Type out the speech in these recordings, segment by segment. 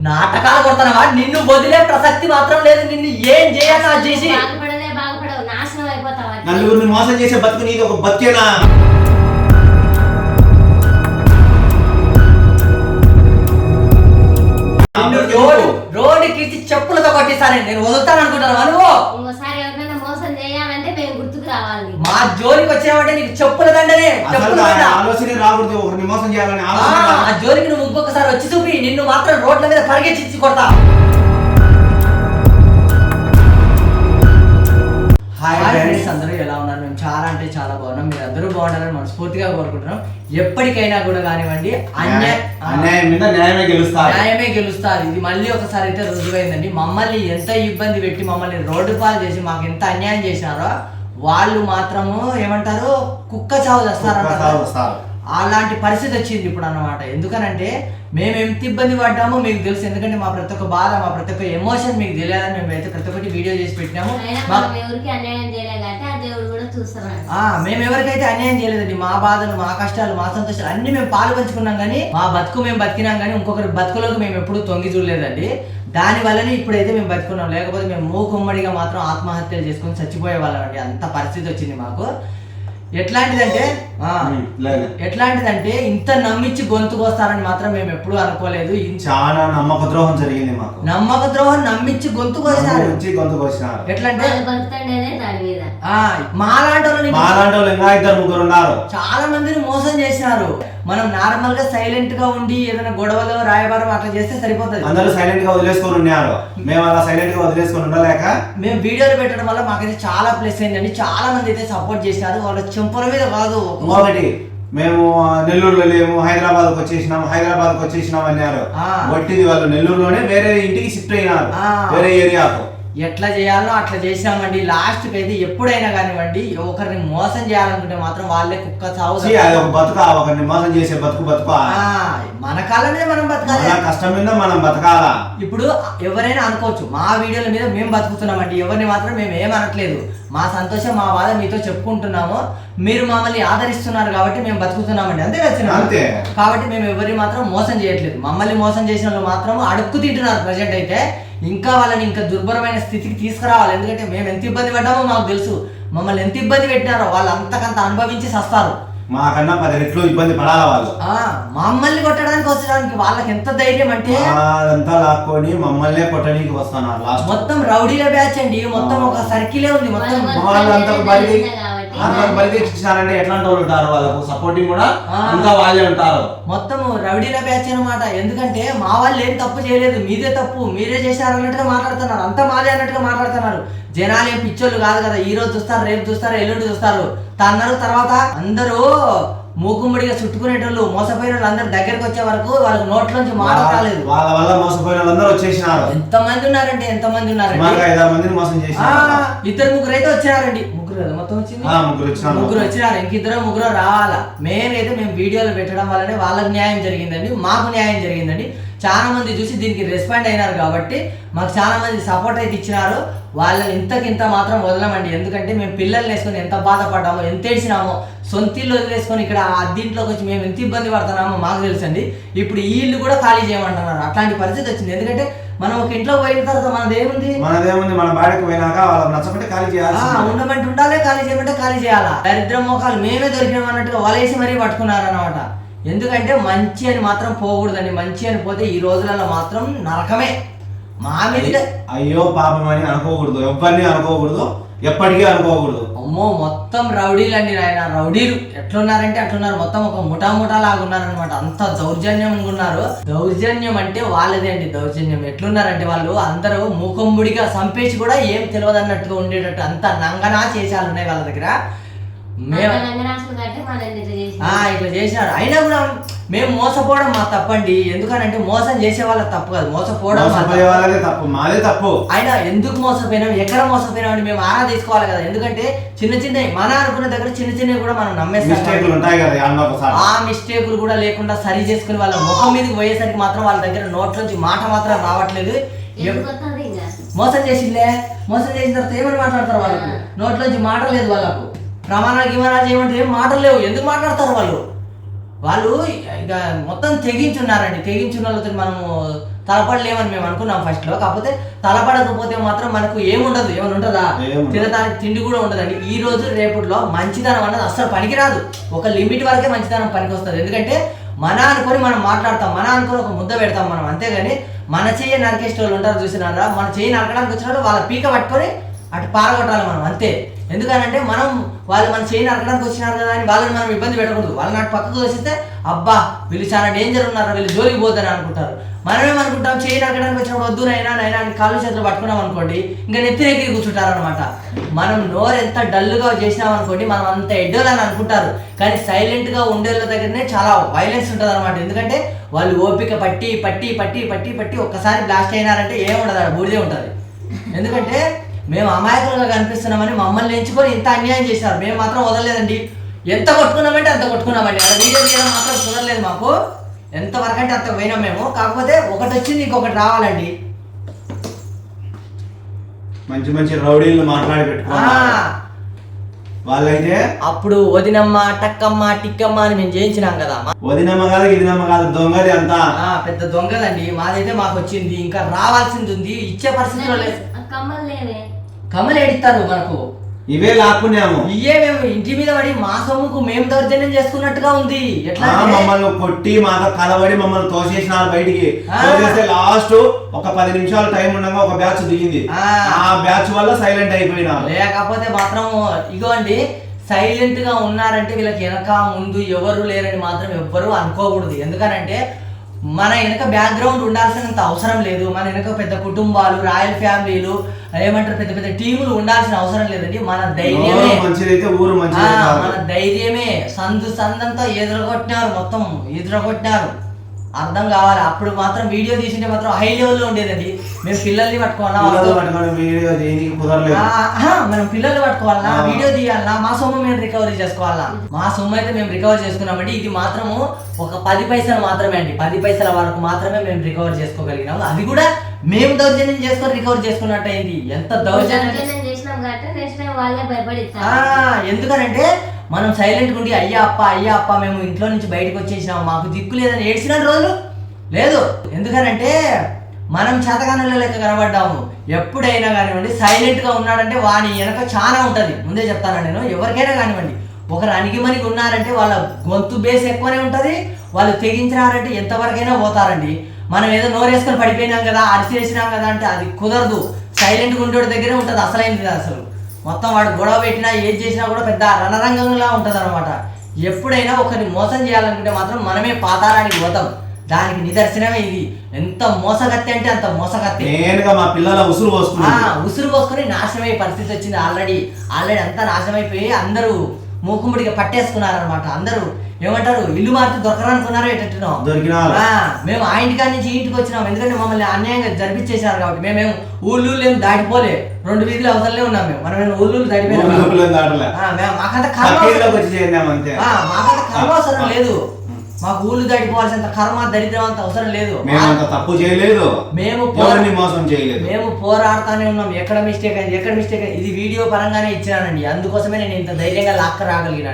నాటకాలు కొడుతున్నావా నిన్ను వదిలే ప్రసక్తి మాత్రం లేదు. నిన్ను ఏం చేయాలి అది చేసి. బాగుపడలే బాగుపడవు నాశనం అయిపోతావు అట్లా. నలుగురిని మోసం చేసే బతుకు నీది ఒక బతికేనా? నిన్ను రోడ్ రోడ్డుకి ఇచ్చి చెప్పులతో కొట్టిస్తాను. నేను వదులుతాను అనుకుంటాను నువ్వు జోలికి వచ్చావంటే నీకు చెప్పుల దండనే చెప్పుల ఆ దండ. ఆలోచనే రాకూడదు ఒకరిని మోసం చేయాలని ఆ, ఆలోచన ఆ రాకూడదు. జోలికి నువ్వు ఇంకొకసారి వచ్చి చూపి నిన్ను మాత్రం రోడ్ల మీద పరిగెత్తించి కొడతా. హాయ్ ఫ్రెండ్స్ ఫ్రెండ్స్ అందరూ ఎలా ఉన్నారు? మేము చాలా అంటే చాలా బాగున్నాం. మీరు అందరూ బాగుండాలని మనస్ఫూర్తిగా కోరుకుంటున్నాం. ఎప్పటికైనా కూడా కానివ్వండి అన్యాయ అన్యాయం మీద న్యాయమే గెలుస్తారు. న్యాయమే గెలుస్తారు. ఇది మళ్ళీ ఒకసారి అయితే రుజువైందండి మమ్మల్ని ఎంత ఇబ్బంది పెట్టి మమ్మల్ని రోడ్డు పాలు చేసి మాకు ఎంత అన్యాయం చేసినారో వాళ్ళు మాత్రము ఏమంటారు? కుక్క చావు చేస్తారు. అలాంటి పరిస్థితి వచ్చింది ఇప్పుడు అన్నమాట. ఎందుకనంటే మేము ఎంత ఇబ్బంది పడ్డామో మీకు తెలుసు. ఎందుకంటే మా ప్రతి ఒక్క బాధ మా ప్రతి ఒక్క ఎమోషన్ మీకు తెలియాలని మేము అయితే ప్రతి ఒక్కటి వీడియో చేసి పెట్టినాము. మేము ఎవరికైతే అన్యాయం చేయలేదండి మా బాధలు మా కష్టాలు మా సంతోషాలు అన్ని మేము పాలు పంచుకున్నాం కానీ మా బతుకు మేము బతికినాం కానీ ఇంకొకరి బతుకులోకి మేము ఎప్పుడూ తొంగి చూడలేదండి. దాని వల్లనే ఇప్పుడైతే మేము బతుకున్నాం. లేకపోతే మేము మూకుమ్మడిగా మాత్రం ఆత్మహత్యలు చేసుకొని చచ్చిపోయే వాళ్ళం అండి అంత పరిస్థితి వచ్చింది మాకు. ఎట్లాంటిదంటే. ఎట్లాంటిదంటే ఇంత నమ్మించి గొంతు కోస్తారని మాత్రం మేము ఎప్పుడూ అనుకోలేదు. చాలా నమ్మక ద్రోహం జరిగింది మాకు. నమ్మక ద్రోహం నమ్మించి గొంతు కోసారు వచ్చి గొంతు కోసినారు ఎట్లంటే వాళ్ళు మాలాంటి వాళ్ళని మా లాంటి వాళ్ళు ఇంకా ఇద్దరు ముగ్గురు ఉన్నారు. చాలా మందిని మోసం చేసినారు. మనం నార్మల్గా సైలెంట్గా ఉండి ఏదైనా గొడవలు రాయబారం అట్లా చేస్తే సరిపోతుంది. అందరూ సైలెంట్గా వదిలేసుకొని ఉన్నారు. మేము అలా సైలెంట్గా వదిలేసుకొని ఉండలేక? మేము వీడియోలు పెట్టడం వల్ల మాకైతే చాలా ప్లస్ అయిందండి. చాలా మంది అయితే సపోర్ట్ చేసినారు వాళ్ళ చెంపల మీద కాదు ఇంకొకటి మేము నెల్లూరులో లేము హైదరాబాద్కు వచ్చేసినాం హైదరాబాద్కు వచ్చేసినాం అన్నారు. వట్టిది వాళ్ళు నెల్లూరులోనే వేరే ఇంటికి షిఫ్ట్ అయినారు. వేరే ఏరియాకు. ఎట్లా చేయాలో అట్లా చేసినామండి. లాస్ట్ అయితే ఎప్పుడైనా కానివ్వండి ఒకరిని మోసం చేయాలనుకుంటే మాత్రం వాళ్ళే కుక్క ఒక బతుక ఒకరిని మోసం చేసే బతుకు బతుక. మన మీద మనం బతకాలి. కష్టం మీద మనం బతకాలా? ఇప్పుడు ఎవరైనా అనుకోవచ్చు మా వీడియోల మీద మేము బతుకుతున్నామండి. ఎవరిని మాత్రం మేము ఏం అనట్లేదు మా సంతోషం మా బాధ మీతో చెప్పుకుంటున్నాము. మీరు మమ్మల్ని ఆదరిస్తున్నారు కాబట్టి మేము బతుకుతున్నామండి. అంతే వచ్చిన అంతే. కాబట్టి మేము ఎవరిని మాత్రం మోసం చేయట్లేదు. మమ్మల్ని మోసం చేసిన వాళ్ళు మాత్రం అడుక్కు తింటున్నారు ప్రజెంట్ అయితే. ఇంకా వాళ్ళని ఇంకా దుర్భరమైన స్థితికి తీసుకురావాలి. ఎందుకంటే మేము ఎంత ఇబ్బంది పడ్డామో మాకు తెలుసు. మమ్మల్ని ఎంత ఇబ్బంది పెట్టినారో వాళ్ళు అంతకంత అనుభవించి సస్తారు మాకన్నా పది రెట్లు ఇబ్బంది పడాలా వాళ్ళు? ఆ, మమ్మల్ని కొట్టడానికి వచ్చడానికి వాళ్ళకి ఎంత ధైర్యం అంటే? అదంతా లాక్కొని మమ్మల్నే కొట్టడానికి వస్తున్నారు మొత్తం రౌడీల బ్యాచ్ అండి. మొత్తం ఒక సర్కిలే ఉంది. మొత్తం వాళ్ళు వాళ్ళంతా బలి తెచ్చినారంటే ఎట్లాంటి వాళ్ళు ఉంటారు వాళ్ళకు? సపోర్టింగ్ కూడా. ఇంకా వాళ్ళే ఉంటారు. మొత్తం రౌడీల బ్యాచ్ అన్నమాట. ఎందుకంటే మా వాళ్ళు ఏం తప్పు చేయలేదు. మీదే తప్పు మీరే చేశారు అన్నట్టుగా మాట్లాడుతున్నారు. అంతా మాదే అన్నట్టుగా మాట్లాడుతున్నారు. జనాలు ఏం పిచ్చోళ్ళు కాదు కదా. ఈ రోజు చూస్తారు రేపు చూస్తారు ఎల్లుండి చూస్తారు. అన్నారు తర్వాత అందరూ మూకుమ్మడిగా చుట్టుకునేటోళ్ళు మోసపోయిన వాళ్ళు అందరు దగ్గరికి వచ్చే వరకు వాళ్ళకి నోట్లోంచి మాట రాలేదు. వాళ్ళ వల్ల మోసపోయిన వాళ్ళందరూ వచ్చేసినారు. ఎంత మంది ఉన్నారంటే ఎంత మంది ఉన్నారండి మందిని మోసం చేసినారు. ఇద్దరు ముగ్గురు అయితే వచ్చినారండి. కదా మొత్తం వచ్చింది? ముగ్గురు వచ్చినారు. ఇంకిద్దరు ముగ్గురు రావాలా? మెయిన్ అయితే మేము వీడియోలు పెట్టడం వల్లనే వాళ్ళకి న్యాయం జరిగిందండి. మాకు న్యాయం జరిగిందండి. చాలా మంది చూసి దీనికి రెస్పాండ్ అయినారు కాబట్టి మాకు చాలా మంది సపోర్ట్ అయితే ఇచ్చినారు. వాళ్ళని ఇంతకింత మాత్రం వదలమండి. ఎందుకంటే మేము పిల్లల్ని వేసుకొని ఎంత బాధపడ్డామో ఎంత ఏడ్చినామో సొంత ఇల్లు వదిలేసుకొని ఇక్కడ ఆ దీంట్లోకి వచ్చి మేము ఎంత ఇబ్బంది పడుతున్నామో మాకు తెలుసండి. ఇప్పుడు ఈ ఇల్లు కూడా ఖాళీ చేయమంటున్నారు. అట్లాంటి పరిస్థితి వచ్చింది. ఎందుకంటే మనం ఒక ఇంట్లో పోయిన తర్వాత మనది ఏముంది మనదేముంది? మన బాడీకి పోయినాక వాళ్ళకి నచ్చకుంటే ఖాళీ ఆ, చేయాల్సిందే ఉండమంటే ఉండాలి ఖాళీ చేయమంటే ఖాళీ చేయాలా? దరిద్రం మోకాలు మేమే దొరికినాం అన్నట్టుగా వలేసి మరీ పట్టుకున్నారన్నమాట. ఎందుకంటే మంచి అని మాత్రం పోకూడదండి. మంచి అని పోతే ఈ రోజులలో మాత్రం నరకమే. మా మీద అయ్యో పాపం అని అనుకోకూడదు. ఎవరిని అనుకోకూడదు? ఎప్పటికీ అనుకోకూడదు. అమ్మో మొత్తం రౌడీలు అండి నాయన రౌడీలు. ఎట్లున్నారంటే అట్లున్నారు. మొత్తం ఒక ముఠా ముఠా లాగా ఉన్నారనమాట అంత దౌర్జన్యం ఉన్నారు. దౌర్జన్యం అంటే వాళ్ళదే అండి దౌర్జన్యం. ఎట్లున్నారంటే వాళ్ళు అందరూ మూకంబుడిగా సంపేసి కూడా ఏం తెలియదు అన్నట్టుగా ఉండేటట్టు అంత నంగనా చేసాలు ఉన్నాయి వాళ్ళ దగ్గర. మేము ఇట్లా చేసినారు అయినా కూడా మేము మోసపోవడం మా తప్పండి. ఎందుకనంటే మోసం చేసే వాళ్ళ తప్పు కాదు. మోసపోవడం మోసపోయే తప్పు. వాళ్ళదే తప్పు. మాదే తప్పు. అయినా ఎందుకు మోసపోయినాం? ఎక్కడ మోసపోయినాం అని మేము ఆరా తీసుకోవాలి కదా. ఎందుకంటే చిన్న చిన్న మన అనుకున్న దగ్గర చిన్న చిన్నవి కూడా మనం నమ్మేస్తాం మిస్టేక్లు ఉంటాయి కదా అన్న ఒకసారి. ఆ మిస్టేకులు కూడా లేకుండా సరి చేసుకుని వాళ్ళ ముఖం మీదకి పోయేసరికి మాత్రం వాళ్ళ దగ్గర నోట్లోంచి మాట మాత్రం రావట్లేదు. మోసం చేసిందే మోసం చేసిన తర్వాత ఏమని మాట్లాడతారు వాళ్ళకు? నోట్లోంచి మాట లేదు వాళ్ళకు. ప్రమాణాలు గిమానాలు చేయమంటే ఏం మాటలు లేవు. ఎందుకు మాట్లాడతారు వాళ్ళు? వాళ్ళు ఇక మొత్తం తెగించున్నారండి. తెగించున్న వాళ్ళతో మనము తలపడలేమని మేము అనుకున్నాం ఫస్ట్లో. కాకపోతే తలపడకపోతే మాత్రం మనకు ఏముండదు. ఏమైనా ఉంటుందా. తినడానికి తిండి కూడా ఉండదండి. ఈ రోజు రేపటిలో మంచిదనం అన్నది అస్సలు పనికిరాదు. ఒక లిమిట్ వరకే మంచిదనం పనికి వస్తుంది ఎందుకంటే మన అనుకొని మనం మాట్లాడతాం. మన అనుకొని ఒక ముద్ద పెడతాం మనం. అంతేగాని మన చెయ్యి నరికేసిన వాళ్ళు ఉంటారు చూసినారా? మన చెయ్యి నరకడానికి వచ్చినప్పుడు వాళ్ళ పీక పట్టుకొని అటు పారగొట్టాలి మనం. అంతే. ఎందుకనంటే మనం వాళ్ళు మన చేయి నరకడానికి వచ్చినారు కదా అని వాళ్ళని మనం ఇబ్బంది పెట్టకూడదు. వాళ్ళని నాకు పక్కకు తోసిస్తే అబ్బా వీళ్ళు చాలా డేంజర్ ఉన్నారు వీళ్ళు జోలికి పోతారని అనుకుంటారు. మనమే అనుకుంటాం? చేయి నరకడానికి వచ్చినప్పుడు వద్దు నైనా నైనా అని కాళ్ళు చేతులు పట్టుకున్నాం అనుకోండి ఇంకా నెత్తిరెక్కి కూర్చుంటారు అనమాట మనం నోరు ఎంత డల్గా చేసినాం అనుకోండి మనం అంత ఎడ్డోలని అనుకుంటారు. కానీ సైలెంట్గా ఉండేళ్ళ దగ్గరనే చాలా వైలెన్స్ ఉంటుంది అనమాట ఎందుకంటే వాళ్ళు ఓపిక పట్టి పట్టి పట్టి పట్టి పట్టి ఒక్కసారి బ్లాస్ట్ అయినారంటే ఏముండదు ఆడ బూడిదే ఉంటుంది. ఎందుకంటే మేము అమాయకులుగా కనిపిస్తున్నామని మమ్మల్ని ఎంచుకొని ఇంత అన్యాయం చేశారు. మేము మాత్రం వదలలేదండి. ఎంత కొట్టుకున్నామంటే అంత కొట్టుకున్నామండి. అక్కడ వీడియో తీయడం మాత్రం కుదరలేదు మాకు. ఎంత వరకు అంటే అంత పోయినాం మేము. కాకపోతే ఒకటి వచ్చింది ఇంకొకటి రావాలండి. మంచి మంచి రౌడీలు మాట్లాడి వాళ్ళైతే అప్పుడు వదినమ్మ టక్కమ్మ టిక్కమ్మ అని మేము చేయించినాం కదా. వదినమ్మ కాదు గిదినమ్మ కాదు దొంగది అంతా. పెద్ద దొంగదండి మాదైతే మాకు వచ్చింది. ఇంకా రావాల్సింది ఉంది ఇచ్చే పరిస్థితిలో లేదు. కమ్మలు లేవే కమలు ఏడిస్తారు మనకు. ఇవే లాక్కున్నాము ఇయ్యే మేము ఇంటి మీద పడి మా సొమ్ముకు మేము దౌర్జన్యం చేసుకున్నట్టుగా ఉంది. ఎట్లా మమ్మల్ని కొట్టి మాతో కలబడి మమ్మల్ని తోసేసినారు బయటికి. తోసేస్తే లాస్ట్ ఒక పది నిమిషాలు టైం ఉండగా ఒక బ్యాచ్ దిగింది. ఆ. బ్యాచ్ వల్ల సైలెంట్ అయిపోయినారు లేకపోతే మాత్రం ఇగోండి సైలెంట్గా ఉన్నారంటే వీళ్ళకి వెనక ముందు ఎవరు లేరని మాత్రం ఎవ్వరు అనుకోకూడదు. ఎందుకనంటే మన వెనక బ్యాక్గ్రౌండ్ ఉండాల్సినంత అవసరం లేదు. మన వెనక పెద్ద కుటుంబాలు రాయల్ ఫ్యామిలీలు ఏమంటారు పెద్ద పెద్ద టీములు ఉండాల్సిన అవసరం లేదండి. మన ధైర్యమే. మన ధైర్యమే. సందు సందంతా ఎదురగొట్టినారు మొత్తం ఎదురగొట్టినారు. అర్థం కావాలి. అప్పుడు మాత్రం వీడియో తీసింటే మాత్రం హై లెవెల్లో ఉండేదండి. మేము పిల్లల్ని పట్టుకోవాలా మనం పిల్లలు పట్టుకోవాలా. వీడియో తీయాలా మా సొమ్ము మేము రికవరీ చేసుకోవాలా మా సొమ్ము అయితే మేము రికవర్ చేసుకున్నామండి. ఇది మాత్రము ఒక పది పైసలు మాత్రమే అండి. పది పైసల వరకు మాత్రమే మేము రికవర్ చేసుకోగలిగినాము. అది కూడా మేము దౌర్జన్యం చేసుకొని రికవర్ చేసుకున్నట్టు అయింది ఎంత దౌర్జన్యం. ఎందుకనంటే మనం సైలెంట్ ఉండి అయ్యా అప్ప అయ్యా అప్ప మేము ఇంట్లో నుంచి బయటకు వచ్చేసినాం మాకు దిక్కు లేదని ఏడ్చిన రోజులు? లేదు. ఎందుకనంటే మనం చేతగానుల లెక్క కనబడ్డాము. ఎప్పుడైనా కానివ్వండి సైలెంట్గా ఉన్నాడంటే వాని వెనక చాలా ఉంటుంది. ముందే చెప్తాను నేను ఎవరికైనా కానివ్వండి. ఒకరు అణిగిమణిగి ఉన్నారంటే వాళ్ళ గొంతు బేస్ ఎక్కువనే ఉంటుంది. వాళ్ళు తెగించినారంటే ఎంతవరకైనా పోతారండి. మనం ఏదో నోరేసుకొని పడిపోయినాం కదా అరిసేసినాం కదా అంటే అది కుదరదు. సైలెంట్గా ఉండేవాడి దగ్గరే ఉంటుంది అసలైనది అసలు. మొత్తం వాడు గొడవ పెట్టినా ఏది చేసినా కూడా పెద్ద రణరంగంలా ఉంటుంది అనమాట ఎప్పుడైనా ఒకరిని మోసం చేయాలనుకుంటే మాత్రం మనమే పాతాళానికి పోతాం. దానికి నిదర్శనమే ఇది. ఎంత మోసగత్తి అంటే అంత మోసగత్తి. నేనుగా మా పిల్లల ఉసురు ఆ, పోసుకున్నాను ఉసురు పోసుకొని నాశనమయ్యే పరిస్థితి వచ్చింది ఆల్రెడీ. ఆల్రెడీ అంతా నాశనమైపోయి అందరూ మూకుముడిగా పట్టేసుకున్నారనమాట అందరూ ఏమంటారు? ఇల్లు మారితే దొరకరనుకున్నారో ఎట్టనో దొరికినారు. ఆ, మేము ఆ ఇంటికాడ నుంచి ఇంటికి వచ్చినాం. ఎందుకంటే మమ్మల్ని అన్యాయంగా జరిపించేశారు కాబట్టి మేమేం ఊళ్ళు ఏం దాటిపోలే. రెండు వీధులు అవతలనే ఉన్నాం మేము. మనం ఊళ్ళు దాటిపోయినాం అవసరం- లేదు. మాకు ఊళ్ళు దాటిపోవాల్సినంత కర్మ దరిద్రం అంత అవసరం లేదు. తప్పు చేయలేదు. మేము మోసం చేయలేదు. మేము పోరాడుతానే ఉన్నాం. ఎక్కడ మిస్టేక్ అయింది? ఎక్కడ మిస్టేక్ అయింది? ఇది వీడియో పరంగానే ఇచ్చినానండి అందుకోసమే నేను ఇంత ధైర్యంగా లాక్క రాగలిగినా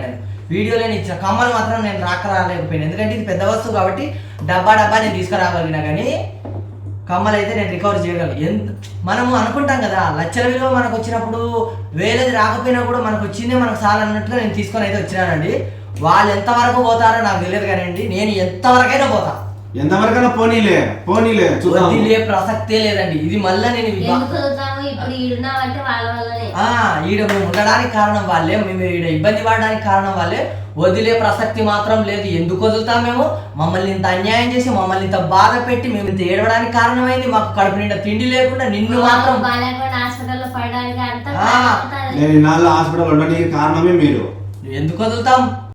నేను ఇచ్చిన కమ్మలు మాత్రం నేను రాక రాలేకపోయాను. ఎందుకంటే ఇది పెద్ద వస్తువు కాబట్టి డబ్బా డబ్బా నేను తీసుకురాగలిగినా కానీ కమ్మలు అయితే నేను రికవర్ చేయగలను. ఎంత మనము అనుకుంటాం కదా లక్షల విలువ మనకు వచ్చినప్పుడు వేలది రాకపోయినా కూడా మనకు వచ్చిందే మనకు సార్ అన్నట్లు నేను తీసుకొని అయితే వచ్చినానండి. వాళ్ళు ఎంతవరకు పోతారో నాకు తెలియదు కానీ నేను ఎంతవరకైనా పోతా. ఎంతవరకైనా పోనీలే పోనీలే చూద్దాం. వదిలే ప్రసక్తే లేదండి. ఇది మళ్ళీ నేను ఇవి బా- ఎందుకు వదులుతాము ఇప్పుడు ఈడున్నామంటే వాళ్ళ వల్లనే. ఆ ఈడ మేము ఉండడానికి కారణం వాళ్ళే. మేము ఈడ ఇబ్బంది పడడానికి కారణం వాళ్ళే. వదిలే ప్రసక్తి మాత్రం లేదు. ఎందుకు వదులుతాం మేము? మమ్మల్ని ఇంత అన్యాయం చేసి మమ్మల్ని ఇంత బాధ పెట్టి మేము ఇంత ఏడవడానికి కారణమైంది? మాకు కడుపు నిండా తిండి లేకుండా నిన్ను మాత్రం బాగాలేకుండా హాస్పిటల్లో పడడానికి అంతా ఆ. కారణం అవుతారు. నేను ఇన్నాళ్ళు హాస్పిటల్ ఉండడానికి కారణమే మీరు. ఎందుకు వదులుతాం?